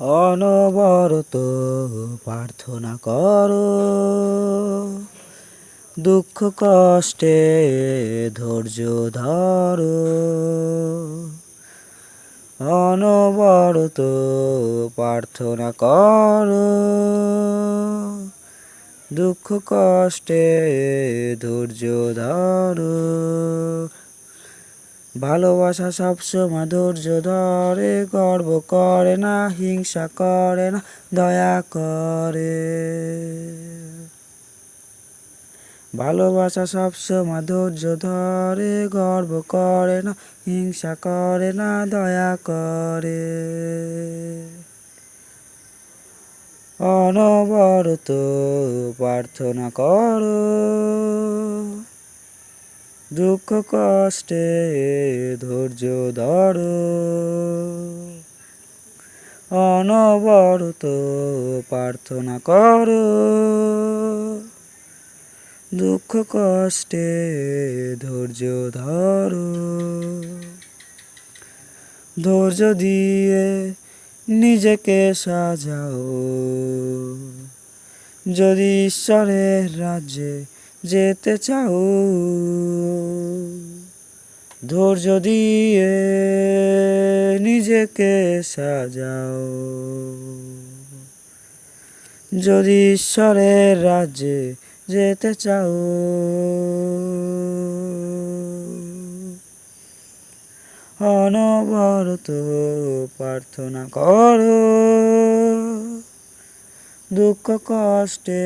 অনবরত প্রার্থনা করো। দুঃখ কষ্টে ধৈর্য ধরো। অনবরত প্রার্থনা করো। দুঃখ কষ্টে ধৈর্য ধরো। ভালোবাসা সবসময় ধৈর্য ধরে, গর্ব করে না, হিংসা করে না, দয়া করে। ভালোবাসা সবসময় ধৈর্য ধরে, গর্ব করে না, হিংসা করে না, দয়া করে। অনবরত প্রার্থনা করো। দুঃখ কষ্টে ধৈর্য ধরো। অনবরত প্রার্থনা করো। দুঃখ কষ্টে ধৈর্য ধরো। ধৈর্য দিয়ে নিজেকে সাজাও। যদি ঈশ্বরের রাজ্যে যেতে চাও ধৈর্য দিয়ে নিজেকে সাজাও। যদি ঈশ্বরের রাজ্যে যেতে চাও, অনবরত প্রার্থনা করো। দুঃখ, কষ্টে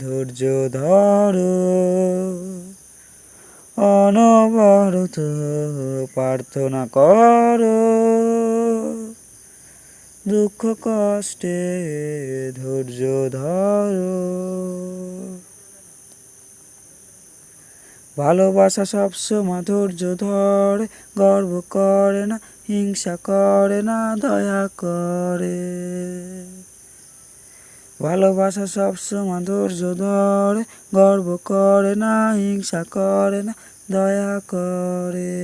ধৈর্য ধরো। অনবরত প্রার্থনা করো। দুঃখ, কষ্টে ধৈর্য ধর। ভালোবাসা সবসময় ধৈর্য ধরে, গর্ব করে না, হিংসা করে না, দয়া করে। ভালোবাসা সবসময় ধৈর্য ধরে, গর্ব করে না, হিংসা করে না দয়া করে।